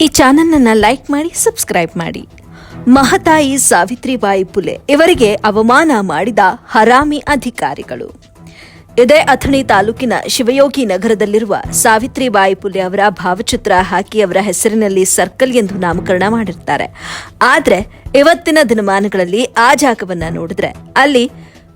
ಈ ಚಾನಲ್ನ ಲೈಕ್ ಮಾಡಿ ಸಬ್ಸ್ಕ್ರೈಬ್ ಮಾಡಿ. ಮಹತಾಯಿ ಸಾವಿತ್ರಿಬಾಯಿ ಪುಲೆ ಇವರಿಗೆ ಅವಮಾನ ಮಾಡಿದ ಹರಾಮಿ ಅಧಿಕಾರಿಗಳು. ಇದೇ ಅಥಣಿ ತಾಲೂಕಿನ ಶಿವಯೋಗಿ ನಗರದಲ್ಲಿರುವ ಸಾವಿತ್ರಿಬಾಯಿ ಪುಲೆ ಅವರ ಭಾವಚಿತ್ರ ಹಾಕಿ ಅವರ ಹೆಸರಿನಲ್ಲಿ ಸರ್ಕಲ್ ಎಂದು ನಾಮಕರಣ ಮಾಡಿರ್ತಾರೆ. ಆದರೆ, ಇವತ್ತಿನ ದಿನಮಾನಗಳಲ್ಲಿ ಆ ಜಾಗವನ್ನು ನೋಡಿದ್ರೆ ಅಲ್ಲಿ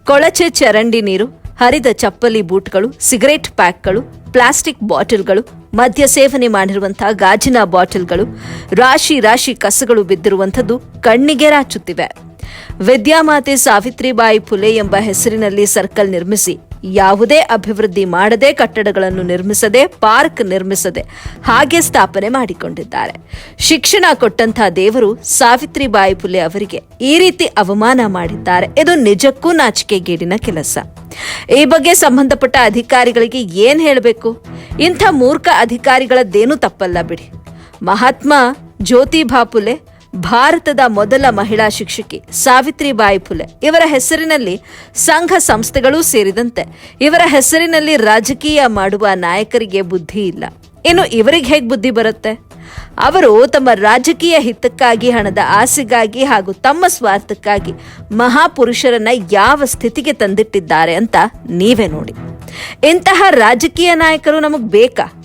ಕೊಳಚೆ ಚರಂಡಿ ನೀರು ಹರಿದ ಚಪ್ಪಲಿ ಬೂಟ್ಗಳು, ಸಿಗರೇಟ್ ಪ್ಯಾಕ್ಗಳು, ಪ್ಲಾಸ್ಟಿಕ್ ಬಾಟಲ್ಗಳು, ಮದ್ಯ ಸೇವನೆ ಮಾಡಿರುವಂತಹ ಗಾಜಿನ ಬಾಟಲ್ಗಳು, ರಾಶಿ ರಾಶಿ ಕಸಗಳು ಬಿದ್ದಿರುವಂಥದ್ದು ಕಣ್ಣಿಗೆ ರಾಚುತ್ತಿವೆ. ವಿದ್ಯಾಮಾತೆ ಸಾವಿತ್ರಿಬಾಯಿ ಫುಲೆ ಎಂಬ ಹೆಸರಿನಲ್ಲಿ ಸರ್ಕಲ್ ನಿರ್ಮಿಸಿ ಯಾವುದೇ ಅಭಿವೃದ್ಧಿ ಮಾಡದೆ ಕಟ್ಟಡಗಳನ್ನು ನಿರ್ಮಿಸದೆ, ಪಾರ್ಕ್ ನಿರ್ಮಿಸದೆ ಹಾಗೆ ಸ್ಥಾಪನೆ ಮಾಡಿಕೊಂಡಿದ್ದಾರೆ. ಶಿಕ್ಷಣ ಕೊಟ್ಟಂತಹ ದೇವರು ಸಾವಿತ್ರಿಬಾಯಿ ಫುಲೆ ಅವರಿಗೆ ಈ ರೀತಿ ಅವಮಾನ ಮಾಡಿದ್ದಾರೆ. ಇದು ನಿಜಕ್ಕೂ ನಾಚಿಕೆಗೇಡಿನ ಕೆಲಸ. ಈ ಬಗ್ಗೆ ಸಂಬಂಧಪಟ್ಟ ಅಧಿಕಾರಿಗಳಿಗೆ ಏನ್ ಹೇಳಬೇಕು? ಇಂಥ ಮೂರ್ಖ ಅಧಿಕಾರಿಗಳದ್ದೇನೂ ತಪ್ಪಲ್ಲ ಬಿಡಿ. ಮಹಾತ್ಮ ಜ್ಯೋತಿಬಾ ಫುಲೆ ಭಾರತದ ಮೊದಲ ಮಹಿಳಾ ಶಿಕ್ಷಕಿ ಸಾವಿತ್ರಿಬಾಯಿ ಫುಲೆ. ಇವರ ಹೆಸರಿನಲ್ಲಿ ಸಂಘ ಸಂಸ್ಥೆಗಳೂ ಸೇರಿದಂತೆ ಇವರ ಹೆಸರಿನಲ್ಲಿ ರಾಜಕೀಯ ಮಾಡುವ ನಾಯಕರಿಗೆ ಬುದ್ಧಿ ಇಲ್ಲ. ಇನ್ನು ಇವರಿಗೆ ಹೇಗೆ ಬುದ್ಧಿ ಬರುತ್ತೆ? ಅವರು ತಮ್ಮ ರಾಜಕೀಯ ಹಿತಕ್ಕಾಗಿ, ಹಣದ ಆಸೆಗಾಗಿ ಹಾಗೂ ತಮ್ಮ ಸ್ವಾರ್ಥಕ್ಕಾಗಿ ಮಹಾಪುರುಷರನ್ನ ಯಾವ ಸ್ಥಿತಿಗೆ ತಂದಿಟ್ಟಿದ್ದಾರೆ ಅಂತ ನೀವೇ ನೋಡಿ. ಇಂತಹ ರಾಜಕೀಯ ನಾಯಕರು ನಮಗೆ ಬೇಕಾ?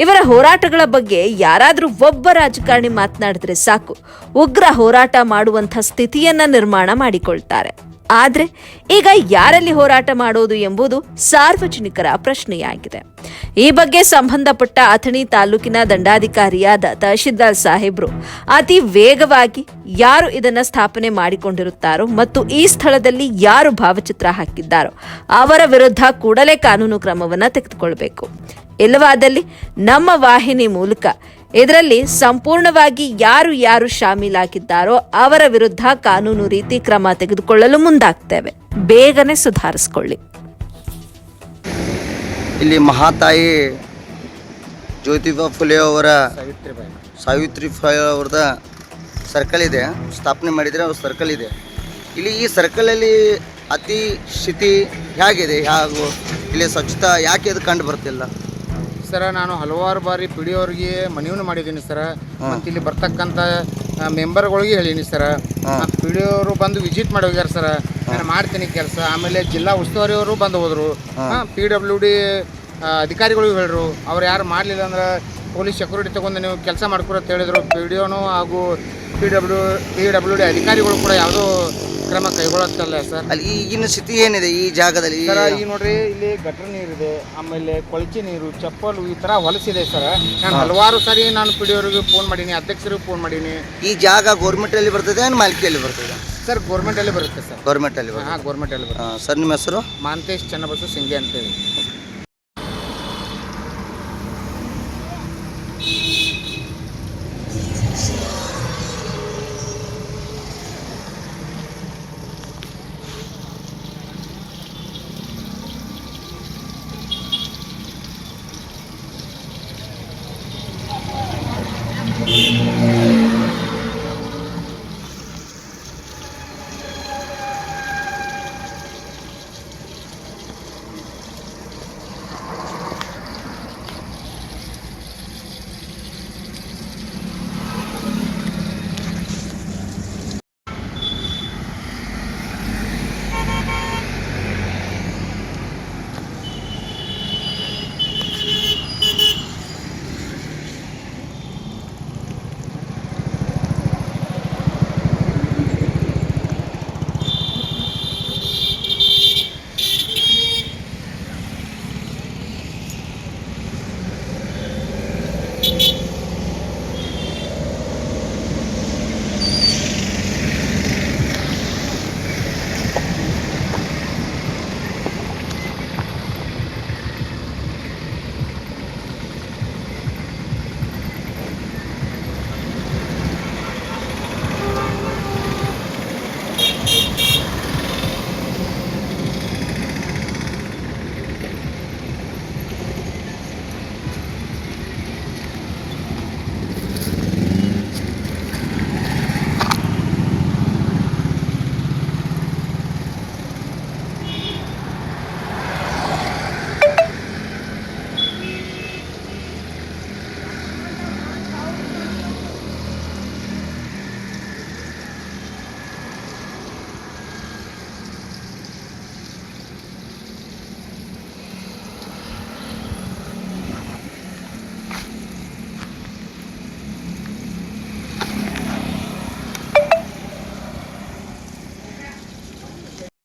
ಇವರ ಹೋರಾಟಗಳ ಬಗ್ಗೆ ಯಾರಾದರೂ ಒಬ್ಬ ರಾಜಕಾರಣಿ ಮಾತನಾಡಿದ್ರೆ ಸಾಕು. ಉಗ್ರ ಹೋರಾಟ ಮಾಡುವಂಥ ಸ್ಥಿತಿಯನ್ನ ನಿರ್ಮಾಣ ಮಾಡಿಕೊಳ್ತಾರೆ. ಆದ್ರೆ ಈಗ ಯಾರಲ್ಲಿ ಹೋರಾಟ ಮಾಡೋದು ಎಂಬುದು ಸಾರ್ವಜನಿಕರ ಪ್ರಶ್ನೆಯಾಗಿದೆ. ಈ ಬಗ್ಗೆ ಸಂಬಂಧಪಟ್ಟ ಅಥಣಿ ತಾಲೂಕಿನ ದಂಡಾಧಿಕಾರಿಯಾದ ತಹಶೀಲ್ದಾರ್ ಸಾಹೇಬ್ರು ಅತಿ ವೇಗವಾಗಿ ಯಾರು ಇದನ್ನ ಸ್ಥಾಪನೆ ಮಾಡಿಕೊಂಡಿರುತ್ತಾರೋ ಮತ್ತು ಈ ಸ್ಥಳದಲ್ಲಿ ಯಾರು ಭಾವಚಿತ್ರ ಹಾಕಿದ್ದಾರೋ ಅವರ ವಿರುದ್ಧ ಕೂಡಲೇ ಕಾನೂನು ಕ್ರಮವನ್ನ ತೆಗೆದುಕೊಳ್ಬೇಕು. ಇಲ್ಲವಾದಲ್ಲಿ ನಮ್ಮ ವಾಹಿನಿ ಮೂಲಕ. ಇದರಲ್ಲಿ ಸಂಪೂರ್ಣವಾಗಿ ಯಾರು ಯಾರು ಶಾಮೀಲಾಗಿದ್ದಾರೋ ಅವರ ವಿರುದ್ಧ ಕಾನೂನು ರೀತಿ ಕ್ರಮ ತೆಗೆದುಕೊಳ್ಳಲು ಮುಂದಾಗ್ತೇವೆ. ಬೇಗನೆ ಸುಧಾರಿಸ್ಕೊಳ್ಳಿ. ಇಲ್ಲಿ ಮಹಾತಾಯಿ ಜ್ಯೋತಿಬಾ ಫುಲೆ ಅವರ ಸಾವಿತ್ರಿ ಫುಲೆ ಅವ್ರದ ಸರ್ಕಲ್ ಇದೆ. ಸ್ಥಾಪನೆ ಮಾಡಿದರೆ ಅವ್ರ ಸರ್ಕಲ್ ಇದೆ. ಇಲ್ಲಿ ಈ ಸರ್ಕಲಲ್ಲಿ ಅತಿ ಸ್ಥಿತಿ ಹೇಗಿದೆ? ಹಾಗೂ, ಇಲ್ಲಿ ಸ್ವಚ್ಛತಾ ಯಾಕೆ ಅದು ಕಂಡು ಬರ್ತಿಲ್ಲ? ಸರ ನಾನು ಹಲವಾರು ಬಾರಿ ಪಿ ಡಿ ಅವ್ರಿಗೆ ಮನವಿನೂ ಮಾಡಿದ್ದೀನಿ ಸರ. ಮತ್ತು ಇಲ್ಲಿ ಬರ್ತಕ್ಕಂಥ ಮೆಂಬರ್ಗಳಿಗೆ ಹೇಳೀನಿ ಸರ. ಪಿ ಡಿ ಅವರು ಬಂದು ವಿಸಿಟ್ ಮಾಡಿ ಹೋಗ್ಯಾರ ಸರ. ನಾನು ಮಾಡ್ತೀನಿ ಕೆಲಸ. ಆಮೇಲೆ ಜಿಲ್ಲಾ ಉಸ್ತುವಾರಿಯವರು ಬಂದು ಹೋದರು. ಪಿ ಡಬ್ಲ್ಯೂ ಡಿ ಅಧಿಕಾರಿಗಳಿಗೂ ಹೇಳ್ರು. ಅವ್ರು ಯಾರು ಮಾಡಲಿಲ್ಲ ಅಂದ್ರೆ ಪೊಲೀಸ್ ಸೆಕ್ಯೂರಿಟಿ ತಗೊಂಡು ನೀವು ಕೆಲಸ ಮಾಡ್ಕೊಡೋ ಅಂತ ಹೇಳಿದರು. ಪಿ ಡಿ ಒನು ಹಾಗೂ P W P W D ಅಧಿಕಾರಿಗಳು ಕೂಡ ಯಾವುದೋ ಕ್ರಮ ಕೈಗೊಳ್ಳುತ್ತಲ್ಲ ಸರ್? ಅಲ್ಲಿ ಈಗಿನ ಸ್ಥಿತಿ ಏನಿದೆ ಈ ಜಾಗದಲ್ಲಿ? ಈಗ ಈ ನೋಡ್ರಿ ಇಲ್ಲಿ ಗಟ್ರ ನೀರಿದೆ ಆಮೇಲೆ ಕೊಳಚೆ ನೀರು ಚಪ್ಪಲು ಈ ಥರ ಹೊಲಸಿದೆ ಸರ್. ನಾನು ಹಲವಾರು ಸಾರಿ ನಾನು ಪಿ ಫೋನ್ ಮಾಡೀನಿ ಅಧ್ಯಕ್ಷರಿಗೆ ಫೋನ್ ಮಾಡೀನಿ. ಈ ಜಾಗ ಗೌರ್ಮೆಂಟ್ ಅಲ್ಲಿ ಬರ್ತದೆ ಏನು ಮಾಲಿಕೆಯಲ್ಲಿ ಬರ್ತದೆ? ಸರ್ ಗೌರ್ಮೆಂಟ್ ಅಲ್ಲಿ ಬರುತ್ತೆ ಸರ್. ಗೌರ್ಮೆಂಟ್ ಅಲ್ಲಿ ಬರುತ್ತೆ ಹಾಂ ಗೌರ್ಮೆಂಟ್ ಅಲ್ಲಿ ಬರುತ್ತೆ. ಸರ್ ನಿಮ್ಮ ಹೆಸರು? ಮಾಂತೇಶ್ ಚನ್ನಬಸು ಸಿಂಗೆ ಅಂತೇಳಿ Yeah. Deus.